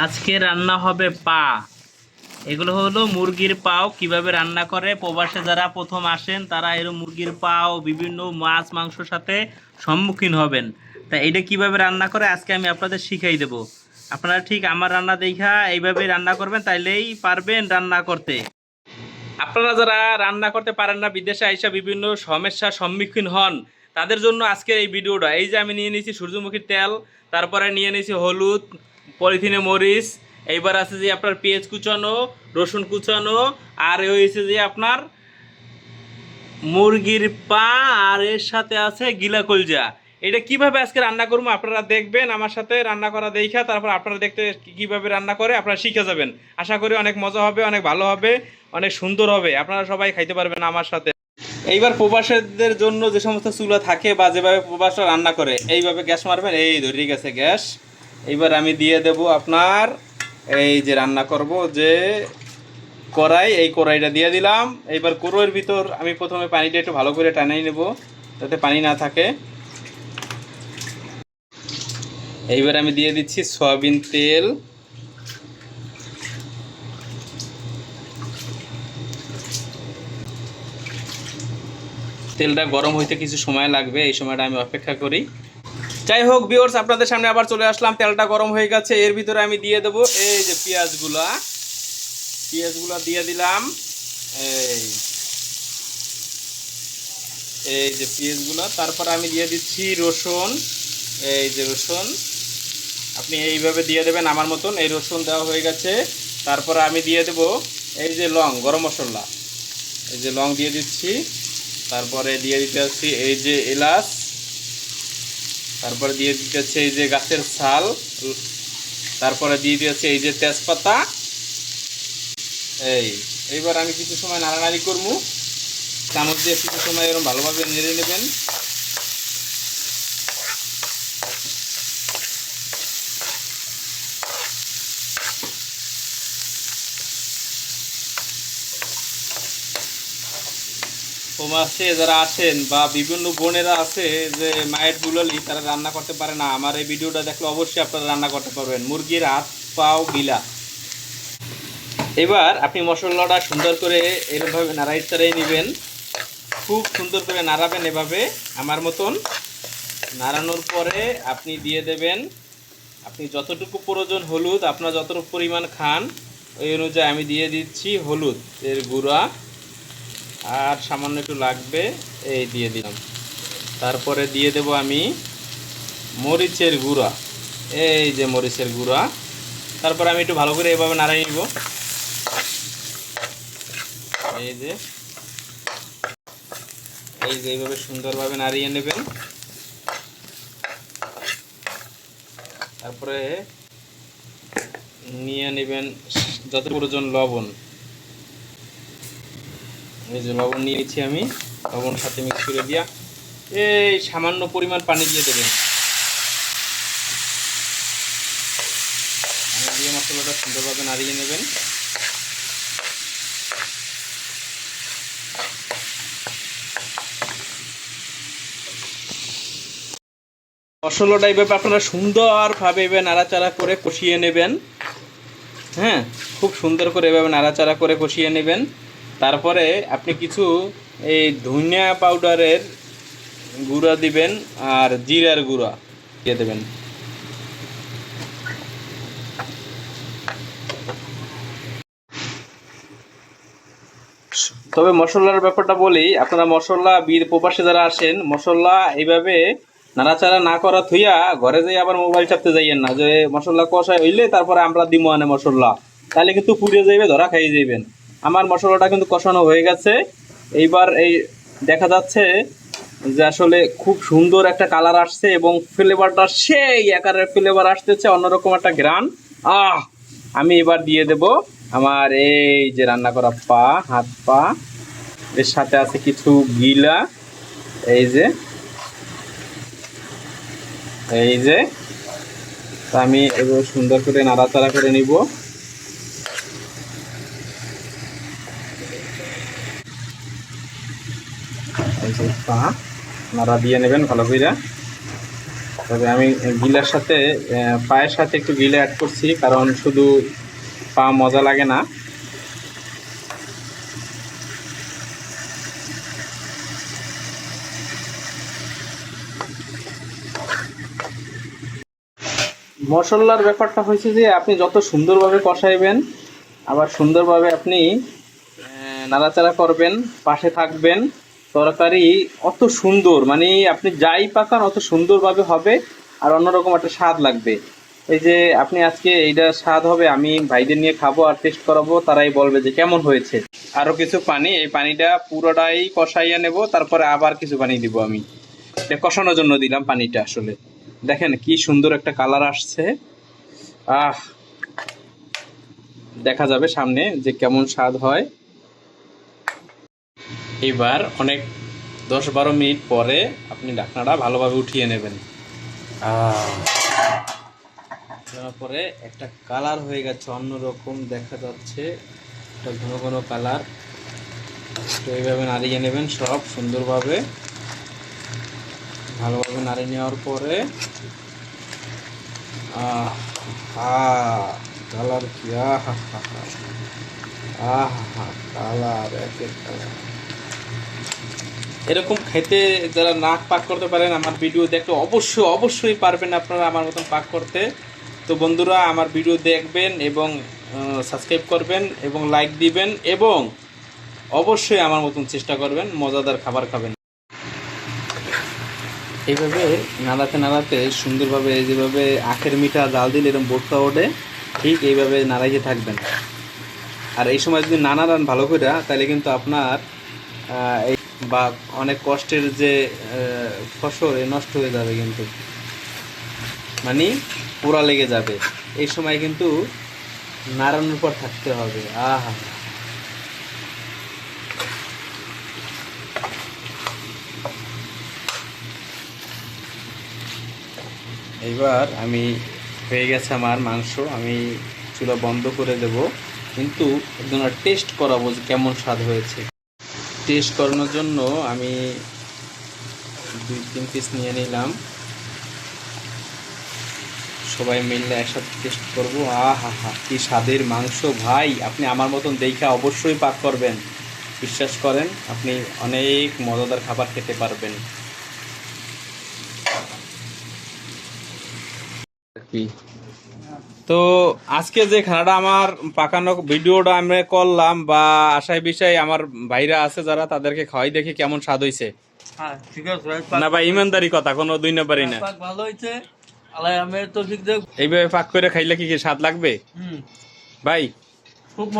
আজকে রান্না হবে পা। এগুলো হলো মুরগির পাও, কীভাবে রান্না করে। প্রবাসে যারা প্রথম আসেন, তারা এরকম মুরগির পাও, বিভিন্ন মাছ, মাংসর সাথে সম্মুখীন হবেন। তা এটা কীভাবে রান্না করে, আজকে আমি আপনাদের শিখাই দেব। আপনারা ঠিক আমার রান্না দেখা এইভাবে রান্না করবেন, তাইলেই পারবেন রান্না করতে। আপনারা যারা রান্না করতে পারেন না, বিদেশে আইসা বিভিন্ন সমস্যার সম্মুখীন হন, তাদের জন্য আজকের এই ভিডিওটা। এই যে আমি নিয়ে নিয়েছি সূর্যমুখীর তেল, তারপরে নিয়ে নিয়েছি হলুদ পলিথিনে মরিচ, এইবার আছে যে আপনার পেঁয়াজ কুচানো, রসুন কুচানো, আর হয়েছে যে আপনার মুরগির পা, আর এর সাথে আছে গিলা কলজা। এটা কীভাবে আজকে রান্না করব আপনারা দেখবেন, আমার সাথে রান্না করা দেখা, তারপর আপনারা দেখতে কীভাবে রান্না করে আপনারা শিখে যাবেন। আশা করি অনেক মজা হবে, অনেক ভালো হবে, অনেক সুন্দর হবে। আপনারা সবাই খাইতে পারবেন আমার সাথে। এইবার প্রবাসীদের জন্য যে সমস্ত চুলা থাকে বা যেভাবে প্রবাসরা রান্না করে, এইভাবে গ্যাস মারবেন। এই ধরে গেছে গ্যাস। এইবার আমি দিয়ে দেব আপনার এই যে রান্না করব যে কড়াই, এই কড়াইটা দিয়ে দিলাম। এইবার কড়াইয়ের ভিতর আমি প্রথমে পানিটা একটু ভালো করে টানাই নেব যাতে পানি না থাকে। এইবার আমি দিয়ে দিচ্ছি সয়াবিন তেল। তেলটা গরম হইতে কিছু সময় লাগবে, এই সময়টা আমি অপেক্ষা করি। যাই হোক বিওর্স আপনাদের সামনে আবার চলে আসলাম। তেলটা গরম হয়ে গেছে, এর ভিতরে আমি দিয়ে দেবো এই যে পেঁয়াজগুলা। পেঁয়াজগুলো দিয়ে দিলাম। এই। এই যে পেঁয়াজগুলো, তারপর আমি দিয়ে দিচ্ছি রসুন। এই যে রসুন। আপনি এইভাবে দিয়ে দেবেন আমার মতন, এই রসুন দেওয়া হয়ে গেছে। তারপর আমি দিয়ে দেব এই যে লং, গরম মশলা। এই যে লং দিয়ে দিচ্ছি। তারপরে দিয়ে দিতে হচ্ছে এই যে এলাচ। তারপরে দিয়ে দিতে হচ্ছে এই যে গাছের ছাল, তারপরে দিয়ে দিয়েছে এই যে তেজপাতা। এই, এইবার আমি কিছু সময় নাড়ানাড়ি করব। চামচ দিয়ে কিছু সময় এরকম ভালোভাবে নেড়ে নেবেন। প্রবাসে যারা আছেন বা বিভিন্ন বোনেরা আছে যে মায়ের দুলালি, তারা রান্না করতে পারে না। আমার এই ভিডিওটা দেখলে অবশ্যই আপনারা রান্না করতে পারবেন। মুরগির হাত, পাও, গিলা। এবার আপনি মশলাটা সুন্দর করে এরকমভাবে নাড়াই চাড়াই নেবেন। খুব সুন্দর করে নাড়াবেন এভাবে। আমার মতন নাড়ানোর পরে আপনি দিয়ে দেবেন, আপনি যতটুকু প্রয়োজন হলুদ, আপনার যতটুকু পরিমাণ খান, ওই অনুযায়ী আমি দিয়ে দিচ্ছি হলুদ এর গুঁড়া। আর সামান্য একটু লাগবে, এই দিয়ে দিলাম। তারপরে দিয়ে দেব আমি মরিচের গুঁড়া। এই যে মরিচের গুঁড়া। তারপরে আমি একটু ভালো করে এভাবে নাড়াই নিব। এই যে। এই যে এইভাবে সুন্দরভাবে নাড়িয়ে নেবেন। তারপরে নিয়ে নেবেন যত প্রয়োজন লবণ। এই যে লবণ নিয়েছি আমি। লবণ সাথে মিক্স করে দিয়া। এই সামান্য পরিমাণ পানি দিয়ে দেবেন। মশলাটা সুন্দরভাবে নাড়িয়ে নেবেন। মশলাটা এভাবে আপনারা সুন্দরভাবে এভাবে নাড়াচাড়া করে কষিয়ে নেবেন। হ্যাঁ খুব সুন্দর করে এভাবে নাড়াচাড়া করে কষিয়ে নেবেন। তারপরে আপনি কিছু এই ধনিয়া পাউডারের গুঁড়া দিবেন আর জিরার গুঁড়া দিয়ে দেবেন। তবে মশলার ব্যাপারটা বলি, আপনারা মশলা বীর প্রবাসে যারা আসেন, মশলা এইভাবে নাড়াচাড়া না করা থুইয়া ঘরে যাই আবার মোবাইল চাপতে যাইয়েন না। যে মশলা কষায় হইলে তারপরে আমরা দিব আনে মশলা। তাহলে কিন্তু পুড়ে যাইবে, ধরা খাইয়ে যাইবেন। আমার মশলাটা কিন্তু কষানো হয়ে গেছে। এইবার এই দেখা যাচ্ছে যে আসলে খুব সুন্দর একটা কালার আসছে এবং ফ্লেভারটা সেই আকারের ফ্লেভার আসতেছে, অন্যরকম একটা গ্রান আহ! আমি এবার দিয়ে দেব আমার এই যে রান্না করা পা, হাত পা। এর সাথে আছে কিছু গিলা, এই যে। এই যে। আমি এগুলো সুন্দর করে নাড়াচাড়া করে নিব। নাড়া দিয়ে নেবেন ভালো করে তবে আমি গিলার সাথে পায়ের সাথে একটু গিলে অ্যাড করছি, কারণ শুধু পা মজা লাগে না। মশলার ব্যাপারটা হয়েছে যে, আপনি যত সুন্দরভাবে কষাইবেন, আবার সুন্দরভাবে আপনি নাড়াচাড়া করবেন, পাশে থাকবেন। তরকারি অত সুন্দর মানে আপনি যাই পাকান অত সুন্দরভাবে হবে আর অন্যরকম একটা স্বাদ লাগবে। এই যে আপনি আজকে এইটা স্বাদ হবে, আমি ভাইদের নিয়ে খাব আর টেস্ট করাবো, তারাই বলবে যে কেমন হয়েছে। আরও কিছু পানি, এই পানিটা পুরোটাই কষাইয়া নেব, তারপরে আবার কিছু পানি দিব আমি। এটা কষানোর জন্য দিলাম পানিটা আসলে। দেখেন কি সুন্দর একটা কালার আসছে। আহ, দেখা যাবে সামনে যে কেমন স্বাদ হয়। এবার অনেক দশ বারো মিনিট পরে আপনি ঢাকনাটা ভালোভাবে উঠিয়ে নেবেন। পরে একটা কালার হয়ে গেছে, অন্যরকম দেখা যাচ্ছে। একটা ঘন ঘন কালার। তো এইভাবে নাড়িয়ে নেবেন সব সুন্দরভাবে। ভালোভাবে নাড়িয়ে নেওয়ার পরে কালার কি? আহ আহ কালার, একের কালার। এরকম খেতে যারা নাক পাক করতে পারেন, আমার ভিডিও দেখলে অবশ্যই অবশ্যই পারবেন আপনারা আমার মতন পাক করতে। তো বন্ধুরা, আমার ভিডিও দেখবেন এবং সাবস্ক্রাইব করবেন এবং লাইক দিবেন এবং অবশ্যই আমার মতন চেষ্টা করবেন, মজাদার খাবার খাবেন। এইভাবে নাড়াতে নাড়াতে, সুন্দরভাবে যেভাবে আখের মিঠা জাল দিলে এরকম বোটটা ওঠে, ঠিক এইভাবে নাড়াইতে থাকবেন। আর এই সময় যদি না নাড়ান ভালো করে তাহলে কিন্তু আপনার এই বা অনেক কষ্টের যে ফসল, এ নষ্ট হয়ে যাবে কিন্তু। মানে পোড়া লেগে যাবে। এই সময় কিন্তু নাড়ানোর পর থাকতে হবে। আহা। এইবার আমি হয়ে গেছে আমার মাংস। আমি চুলা বন্ধ করে দেব। কিন্তু একদম টেস্ট করাবো যে কেমন স্বাদ হয়েছে। টেস্ট করানোর জন্য আমি দুই, তিন পিস নিয়ে নিলাম। সবাই মিললে একসাথে টেস্ট করব। আহা হা, কি স্বাদের মাংস ভাই, আপনি আমার মতন দেখা অবশ্যই পাক করবেন। বিশ্বাস করেন, আপনি অনেক মজাদার খাবার খেতে পারবেন। কি? তো আজকে যে খানাটা আমার পাকানো ভিডিওটা আমি করলাম বা আশায় বিষয় আমার ভাইরা আছে যারা তাদেরকে খাওয়াই দেখে কেমন স্বাদ হইছে। হ্যাঁ ঠিক আছে না ভাই ইমানদারি কথা কোনো দুই নাম্বারই না। ভালো দেখ এইভাবে পাক করে খাইলে কি কি স্বাদ লাগবে? ভাই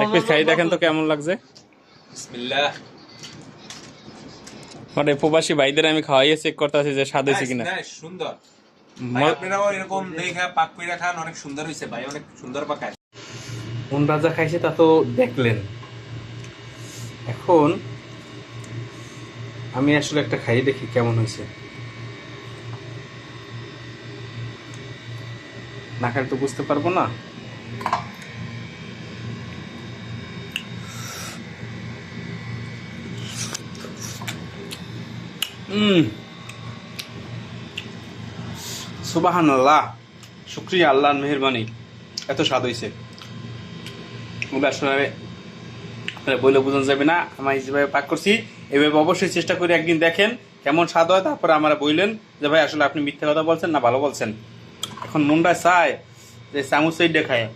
এক পিস খাই দেখেন তো কেমন লাগছে। মানে প্রবাসী ভাইদের আমি খাওয়াইয়ে চেক করতেছি যে স্বাদ হয়েছে কিনা। সুন্দর। আপনারাও এরকম দেখে পাক কইরা খান অনেক সুন্দর হইছে ভাই অনেক সুন্দর পাকায় কোন রাজা খাইছে তা তো দেখলেন। এখন আমি আসলে একটা খাই দেখি কেমন হয়েছে না খাইলে তো বুঝতে পারব না। হুম সুবাহান আল্লাহ শুক্রিয়া আল্লাহর মেহরবানি। এত স্বাদ হয়েছে বইলে বোঝানো যাবে না। আমি যেভাবে পাক করছি, এভাবে অবশ্যই চেষ্টা করে একদিন দেখেন কেমন স্বাদ হয়। তারপরে আমরা বললেন যে, ভাই, আসলে আপনি মিথ্যা কথা বলছেন না, ভালো বলছেন? এখন মনটা চায় যে, চামচ দেখায়